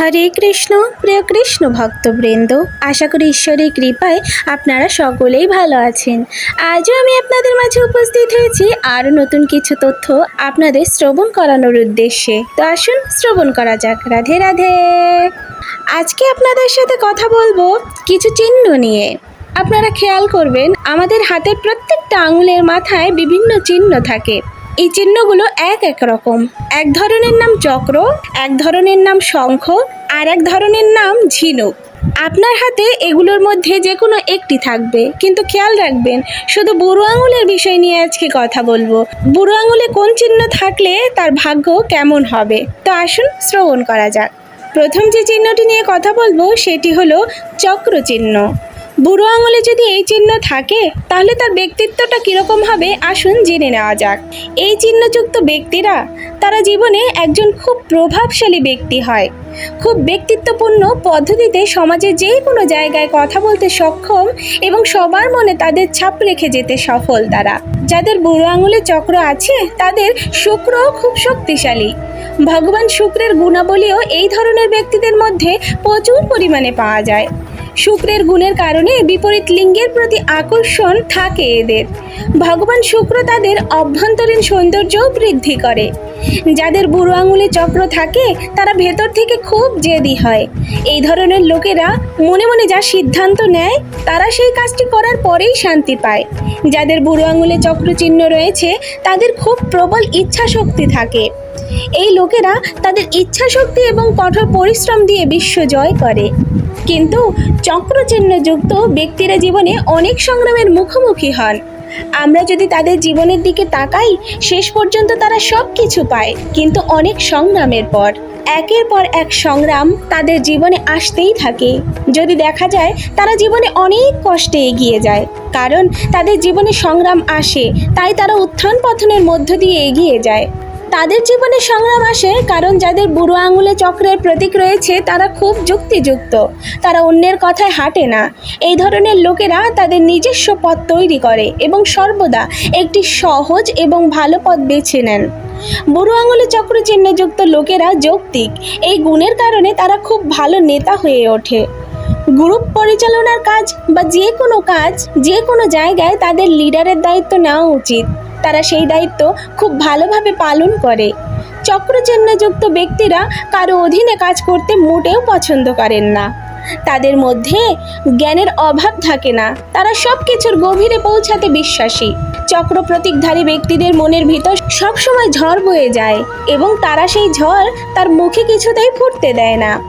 হরে কৃষ্ণ, প্রিয় কৃষ্ণ ভক্তবৃন্দ, আশা করি ঈশ্বরের কৃপায় আপনারা সকলেই ভালো আছেন। আজও আমি আপনাদের মাঝে উপস্থিত হয়েছি আরও নতুন কিছু তথ্য আপনাদের শ্রবণ করানোর উদ্দেশ্যে। তো আসুন, শ্রবণ করা যাক। রাধে রাধে। আজকে আপনাদের সাথে কথা বলব কিছু চিহ্ন নিয়ে। আপনারা খেয়াল করবেন, আমাদের হাতের প্রত্যেকটা আঙুলের মাথায় বিভিন্ন চিহ্ন থাকে। এই চিহ্নগুলো এক এক রকম। এক ধরনের নাম চক্র, এক ধরনের নাম শঙ্খ, আর এক ধরনের নাম ঝিনুক। আপনার হাতে এগুলোর মধ্যে যে কোনো একটি থাকবে। কিন্তু খেয়াল রাখবেন, শুধু বুড়ো আঙুলের বিষয় নিয়ে আজকে কথা বলব। বুড়ো আঙুলে কোন চিহ্ন থাকলে তার ভাগ্য কেমন হবে? তো আসুন শ্রবণ করা যাক। প্রথম যে চিহ্নটি নিয়ে কথা বলব, সেটি হলো চক্র চিহ্ন বুড়ো আঙুলে যদি এই চিহ্ন থাকে, তাহলে তার ব্যক্তিত্বটা কীরকম হবে? আসুন জেনে নেওয়া যাক। এই চিহ্নযুক্ত ব্যক্তিরা, তারা জীবনে একজন খুব প্রভাবশালী ব্যক্তি হয়। খুব ব্যক্তিত্বপূর্ণ পদ্ধতিতে সমাজে যে কোনো জায়গায় কথা বলতে সক্ষম এবং সবার মনে তাদের ছাপ রেখে যেতে সফল তারা। যাদের বুড়ো আঙুলে চক্র আছে, তাদের শুক্র খুব শক্তিশালী। ভগবান শুক্রের গুণাবলীও এই ধরনের ব্যক্তিদের মধ্যে প্রচুর পরিমাণে পাওয়া যায়। শুক্রের গুণের কারণে বিপরীত লিঙ্গের প্রতি আকর্ষণ থাকে এদের। ভগবান শুক্র তাদের অভ্যন্তরীণ সৌন্দর্যও বৃদ্ধি করে। যাদের বুড়ো আঙুলে চক্র থাকে, তারা ভেতর থেকে খুব জেদি হয়। এই ধরনের লোকেরা মনে মনে যা সিদ্ধান্ত নেয়, তারা সেই কাজটি করার পরেই শান্তি পায়। যাদের বুড়ো আঙুলে চক্র চিহ্ন রয়েছে, তাদের খুব প্রবল ইচ্ছা শক্তি থাকে। এই লোকেরা তাদের ইচ্ছা শক্তি এবং কঠোর পরিশ্রম দিয়ে বিশ্ব জয় করে। কিন্তু চক্রচিহ্নযুক্ত ব্যক্তিরা জীবনে অনেক সংগ্রামের মুখোমুখি হন। আমরা যদি তাদের জীবনের দিকে তাকাই, শেষ পর্যন্ত তারা সব কিছু পায়, কিন্তু অনেক সংগ্রামের পর। একের পর এক সংগ্রাম তাদের জীবনে আসতেই থাকে। যদি দেখা যায়, তারা জীবনে অনেক কষ্টে এগিয়ে যায়, কারণ তাদের জীবনে সংগ্রাম আসে, তাই তারা উত্থান পতনের মধ্য দিয়ে এগিয়ে যায়। তাদের জীবনে সংগ্রাম আসে কারণ যাদের বুড়ো আঙুলে চক্রের প্রতীক রয়েছে, তারা খুব যুক্তিযুক্ত। তারা অন্যের কথায় হাঁটে না। এই ধরনের লোকেরা তাদের নিজস্ব পথ তৈরি করে এবং সর্বদা একটি সহজ এবং ভালো পথ বেছে নেন। বুড়ো আঙুলে চক্র চিহ্নযুক্ত লোকেরা যৌক্তিক। এই গুণের কারণে তারা খুব ভালো নেতা হয়ে ওঠে। গ্রুপ পরিচালনার কাজ বা যে কোনো কাজ, যে কোনো জায়গায় তাদের লিডারের দায়িত্ব নেওয়া উচিত। তারা সেই দায়িত্ব খুব ভালোভাবে পালন করে। চক্রচিহ্নযুক্ত ব্যক্তিরা কারও অধীনে কাজ করতে মোটেও পছন্দ করেন না। তাদের মধ্যে জ্ঞানের অভাব থাকে না। তারা সব কিছুর গভীরে পৌঁছাতে বিশ্বাসী। চক্র প্রতীকধারী ব্যক্তিদের মনের ভিতর সবসময় ঝড় বয়ে যায় এবং তারা সেই ঝড় তার মুখে কিছুতেই ফুটতে দেয় না।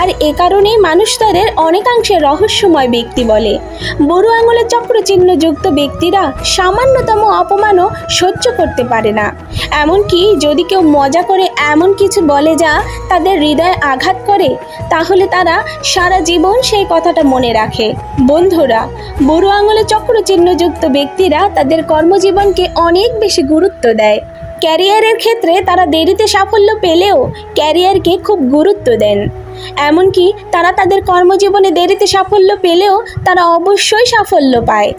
আর এ কারণেই মানুষ তাদের অনেকাংশে রহস্যময় ব্যক্তি বলে। বুড়ো আঙুলে চক্রচিহ্নযুক্ত ব্যক্তিরা সামান্যতম অপমানও সহ্য করতে পারে না। এমনকি যদি কেউ মজা করে এমন কিছু বলে যা তাদের হৃদয়ে আঘাত করে, তাহলে তারা সারা জীবন সেই কথাটা মনে রাখে। বন্ধুরা, বুড়ো আঙুলে চক্রচিহ্নযুক্ত ব্যক্তিরা তাদের কর্মজীবনকে অনেক বেশি গুরুত্ব দেয়। ক্যারিয়ারের ক্ষেত্রে তারা দেরিতে সাফল্য পেলেও ক্যারিয়ারকে খুব গুরুত্ব দেন। এমনকি তারা তাদের কর্মজীবনে দেরিতে সাফল্য পেলেও তারা অবশ্যই সাফল্য পায়।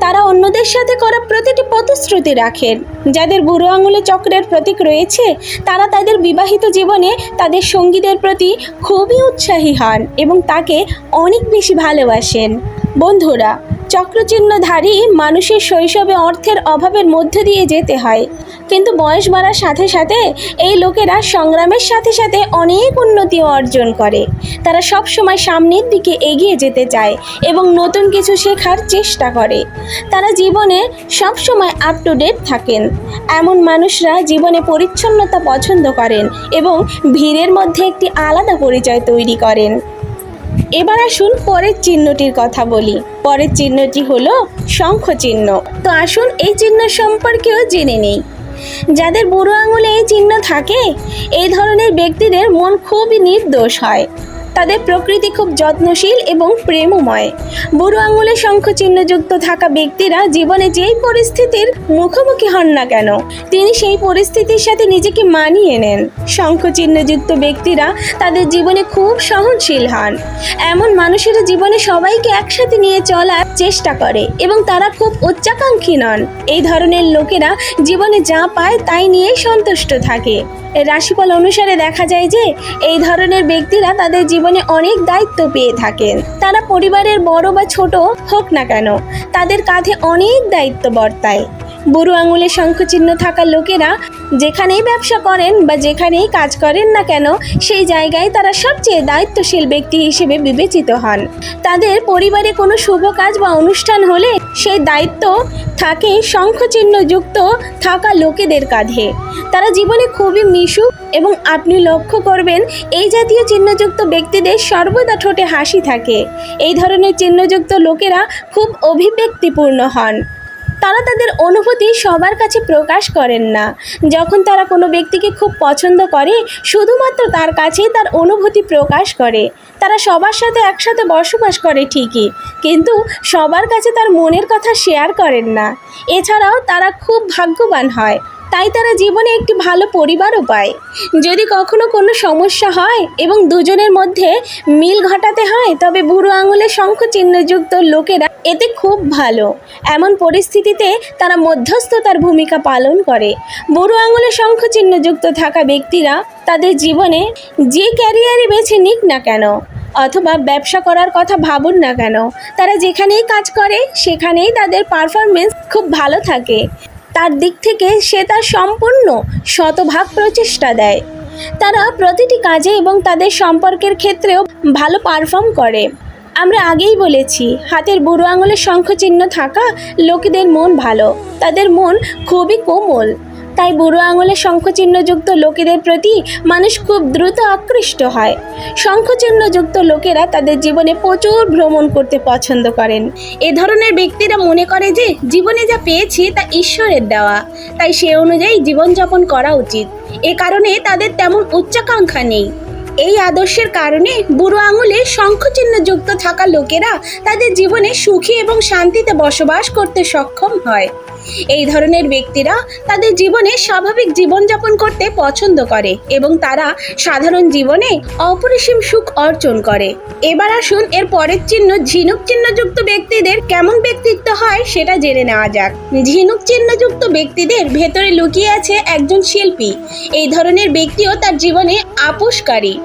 তারা অন্যদের সাথে করা প্রতিটি প্রতিশ্রুতি রাখেন। যাদের বুড়ো আঙুলে চক্রের প্রতীক রয়েছে, তারা তাদের বিবাহিত জীবনে তাদের সঙ্গীদের প্রতি খুবই উৎসাহী হন এবং তাকে অনেক বেশি ভালোবাসেন। বন্ধুরা চক্রচিহ্নধারী মানুষের শৈশবে অর্থের অভাবের মধ্য দিয়ে যেতে হয়। কিন্তু বয়স বাড়ার সাথে সাথে এই লোকেরা সংগ্রামের সাথে সাথে অনেক উন্নতি অর্জন করে। তারা সব সময় সামনের দিকে এগিয়ে যেতে চায় এবং নতুন কিছু শেখার চেষ্টা করে। তারা জীবনে সব সময় আপ টু ডেট থাকেন। এমন মানুষরা জীবনে পরিচ্ছন্নতা পছন্দ করেন এবং ভিড়ের মধ্যে একটি আলাদা পরিচয় তৈরি করেন। এবার আসুন পরের চিহ্নটির কথা বলি। পরের চিহ্নটি হলো শঙ্খ চিহ্ন তো আসুন এই চিহ্ন সম্পর্কেও জেনে নেই। যাদের বুড়ো আঙুলে এই চিহ্ন থাকে, এই ধরনের ব্যক্তিদের মন খুবই নির্দোষ হয়। তাদের প্রকৃতি খুব যত্নশীল এবং প্রেমময়। বুড়ো আঙুলে শঙ্খ চিহ্নযুক্ত থাকা ব্যক্তিরা জীবনে যেই পরিস্থিতির মুখোমুখি হন না কেন, তিনি সেই পরিস্থিতির সাথে নিজেকে মানিয়ে নেন। শঙ্খ চিহ্নযুক্ত ব্যক্তিরা তাদের জীবনে খুব সহনশীল হন। এমন মানুষের জীবনে সবাইকে একসাথে নিয়ে চলার চেষ্টা করে এবং তারা খুব উচ্চাকাঙ্ক্ষী নন। এই ধরনের লোকেরা জীবনে যা পায় তাই নিয়েই সন্তুষ্ট থাকে। রাশিফল অনুসারে দেখা যায় যে, এই ধরনের ব্যক্তিরা তাদের জীবনে অনেক দায়িত্ব পেয়ে থাকেন। তারা পরিবারের বড় বা ছোট হোক না কেন, তাদের কাঁধে অনেক দায়িত্ব বর্তায়। বুড়ো আঙুলে শঙ্খচিহ্ন থাকা লোকেরা যেখানেই ব্যবসা করেন বা যেখানেই কাজ করেন না কেন, সেই জায়গায় তারা সবচেয়ে দায়িত্বশীল ব্যক্তি হিসেবে বিবেচিত হন। তাদের পরিবারে কোনো শুভ কাজ বা অনুষ্ঠান হলে সেই দায়িত্ব থাকে শঙ্খচিহ্ন যুক্ত থাকা লোকেদের কাঁধে। তারা জীবনে খুবই মিশুক এবং আপনি লক্ষ্য করবেন, এই জাতীয় চিহ্নযুক্ত ব্যক্তিদের সর্বদা ঠোঁটে হাসি থাকে। এই ধরনের চিহ্নযুক্ত লোকেরা খুব অভিব্যক্তিপূর্ণ হন। তারা তাদের অনুভূতি সবার কাছে প্রকাশ করেন না। যখন তারা কোনো ব্যক্তিকে খুব পছন্দ করে, শুধুমাত্র তার কাছেই তার অনুভূতি প্রকাশ করে। তারা সবার সাথে একসাথে বসবাস করে ঠিকই, কিন্তু সবার কাছে তার মনের কথা শেয়ার করেন না। এছাড়াও তারা খুব ভাগ্যবান হয়। তাই তারা জীবনে একটি ভালো পরিবারও পায়। যদি কখনো কোনো সমস্যা হয় এবং দুজনের মধ্যে মিল ঘটাতে হয়, তবে বুড়ো আঙুলে শঙ্খ চিহ্নযুক্ত লোকেরা এতে খুব ভালো। এমন পরিস্থিতিতে তারা মধ্যস্থতার ভূমিকা পালন করে। বুড়ো আঙুলে শঙ্খ চিহ্নযুক্ত থাকা ব্যক্তিরা তাদের জীবনে যে ক্যারিয়ারে বেছে নিক না কেন, অথবা ব্যবসা করার কথা ভাবুন না কেন, তারা যেখানেই কাজ করে, সেখানেই তাদের পারফরমেন্স খুব ভালো থাকে। তার দিক থেকে সে তার সম্পূর্ণ শতভাগ প্রচেষ্টা দেয়। তারা প্রতিটি কাজে এবং তাদের সম্পর্কের ক্ষেত্রেও ভালো পারফর্ম করে। আমরা আগেই বলেছি, হাতের বুড়ো আঙুলের শঙ্খচিহ্ন থাকা লোকেদের মন ভালো। তাদের মন খুবই কোমল। তাই বুড়ো আঙুলের শঙ্খচিহ্নযুক্ত লোকেদের প্রতি মানুষ খুব দ্রুত আকৃষ্ট হয়। শঙ্খচিহ্নযুক্ত লোকেরা তাদের জীবনে প্রচুর ভ্রমণ করতে পছন্দ করেন। এ ধরনের ব্যক্তিরা মনে করে যে, জীবনে যা পেয়েছি তা ঈশ্বরের দেওয়া। তাই সে অনুযায়ী জীবনযাপন করা উচিত। এ কারণে তাদের তেমন উচ্চাকাঙ্ক্ষা নেই। এই আদর্শের কারণে বুড়ো আঙুলে শঙ্খচিহ্ন যুক্ত থাকা লোকেরা তাদের জীবনে সুখী এবং শান্তিতে বসবাস করতে সক্ষম হয়। এই ধরনের ব্যক্তিরা তাদের জীবনে স্বাভাবিক জীবনযাপন করতে পছন্দ করে এবং তারা সাধারণ জীবনে অপরিসীম সুখ অর্জন করে। এবার আসুন এর পরের চিহ্ন ঝিনুক চিহ্নযুক্ত ব্যক্তিদের কেমন ব্যক্তিত্ব হয় সেটা জেনে নেওয়া যাক। ঝিনুক চিহ্নযুক্ত ব্যক্তিদের ভেতরে লুকিয়ে আছে একজন শিল্পী। এই ধরনের ব্যক্তিও তার জীবনে আপোষকারী।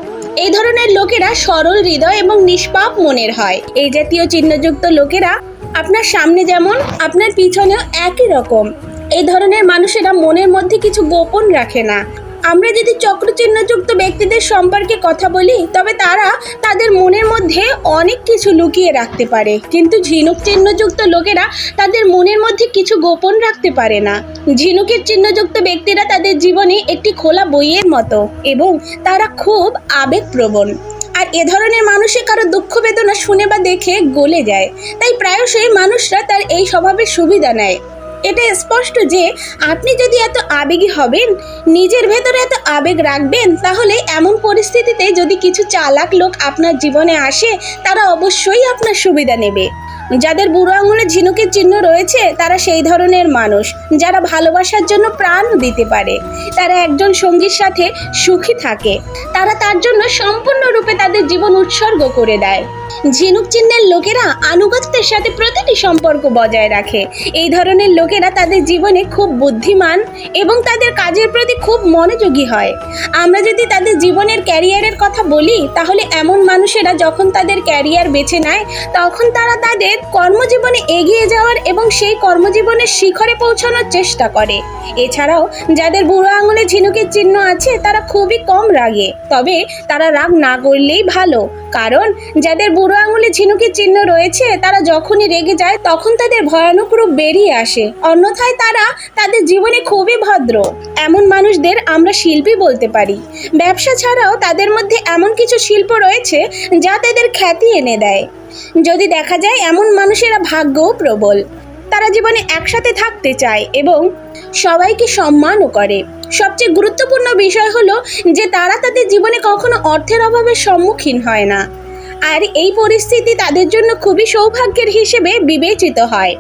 এই ধরনের লোকেরা সরল হৃদয় এবং নিষ্পাপ মনের হয়। এই জাতীয় চিহ্নযুক্ত লোকেরা আপনার সামনে যেমন, আপনার পিছনেও একই রকম। এই ধরনের মানুষেরা মনের মধ্যে কিছু গোপন রাখে না। আমরা যদি চক্রচিহ্নযুক্ত ব্যক্তিদের সম্পর্কে কথা বলি, তবে তারা তাদের মনের মধ্যে অনেক কিছু লুকিয়ে রাখতে পারে। কিন্তু ঝিনুক চিহ্নযুক্ত লোকেরা তাদের মনের মধ্যে কিছু গোপন রাখতে পারে না। ঝিনুকের চিহ্নযুক্ত ব্যক্তিরা তাদের জীবনে একটি খোলা বইয়ের মতো এবং তারা খুব আবেগপ্রবণ। আর এ ধরনের মানুষের কারও দুঃখ বেদনা শুনে বা দেখে গলে যায়। তাই প্রায়শই মানুষরা তার এই স্বভাবের সুবিধা নেয়। এটা স্পষ্ট যে আপনি যদি এত আবেগী হবেন, নিজের ভেতরে এত আবেগ রাখবেন, তাহলে এমন পরিস্থিতিতে যদি কিছু চালাক লোক আপনার জীবনে আসে, তারা অবশ্যই আপনার সুবিধা নেবে। যাদের বুড়ো আঙুলে ঝিনুকের চিহ্ন রয়েছে, তারা সেই ধরনের মানুষ, যারা ভালোবাসার জন্য প্রাণ দিতে পারে। তারা একজন সঙ্গীর সাথে সুখী থাকে। তারা তার জন্য সম্পূর্ণরূপে তাদের জীবন উৎসর্গ করে দেয়। ঝিনুক চিহ্নের লোকেরা আনুগত্যের সাথে প্রতিটি সম্পর্ক বজায় রাখে। এই ধরনের লোকেরা তাদের জীবনে খুব বুদ্ধিমান এবং তাদের কাজের প্রতি খুব মনোযোগী হয়। আমরা যদি তাদের জীবনের ক্যারিয়ারের কথা বলি, তাহলে এমন মানুষেরা যখন তাদের ক্যারিয়ার বেছে নেয়, তখন তারা তাদের কর্মজীবনে এগিয়ে যাওয়ার এবং সেই কর্মজীবনের শিখরে পৌঁছানোর চেষ্টা করে। এছাড়াও, যাদের বুড়ো আঙুলে ঝিনুকের চিহ্ন আছে, তারা খুবই কম রাগে। তবে তারা রাগ না করলেই ভালো। কারণ যাদের বুড়ো আঙুলে ঝিনুকের চিহ্ন রয়েছে, তারা যখনই রেগে যায় তখন তাদের ভয়ানক রূপ বেরিয়ে আসে। অন্যথায় তারা তাদের জীবনে খুবই ভদ্র। এমন মানুষদের আমরা শিল্পী বলতে পারি। ব্যবসা ছাড়াও তাদের মধ্যে এমন কিছু শিল্প রয়েছে যা তাদের খ্যাতি এনে দেয়। যদি দেখা যায় এমন মানুষেরা ভাগ্যও প্রবল। তারা জীবনে একসাথে থাকতে চায় এবং সবাইকে সম্মানও করে। সবচেয়ে গুরুত্বপূর্ণ বিষয় হলো যে তারা তাদের জীবনে কখনো অর্থের অভাবের সম্মুখীন হয় না। আর এই পরিস্থিতি তাদের জন্য খুবই সৌভাগ্যের হিসেবে বিবেচিত হয়।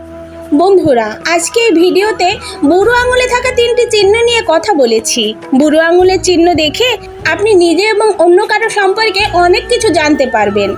বন্ধুরা, আজকে এই ভিডিওতে বুড়ো আঙুলে থাকা তিনটি চিহ্ন নিয়ে কথা বলেছি। বুড়ো আঙুলের চিহ্ন দেখে আপনি নিজে এবং অন্য কারও সম্পর্কে অনেক কিছু জানতে পারবেন।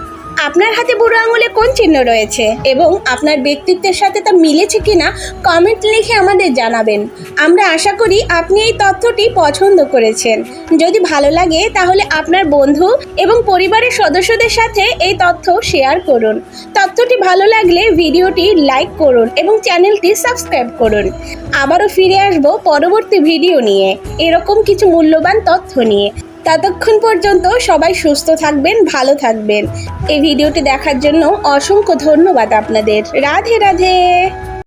আপনার হাতে বুড়ো আঙুলে কোন চিহ্ন রয়েছে? এবং আপনার ব্যক্তিত্বের সাথে তা মিলেছে কিনা কমেন্ট লিখে আমাদের জানাবেন। আমরা আশা করি আপনি এই তথ্যটি পছন্দ করেছেন। যদি ভালো লাগে, তাহলে আপনার বন্ধু এবং পরিবারের সদস্যদের সাথে এই তথ্য শেয়ার করুন। তথ্যটি ভালো লাগলে ভিডিওটি লাইক করুন এবং চ্যানেলটি সাবস্ক্রাইব করুন। আবারও ফিরে আসব পরবর্তী ভিডিও নিয়ে। এরকম কিছু মূল্যবান তথ্য নিয়ে। ততক্ষণ পর্যন্ত সবাই সুস্থ থাকবেন, ভালো থাকবেন। এই ভিডিওটি দেখার জন্য অসংখ্য ধন্যবাদ আপনাদের। রাধে রাধে।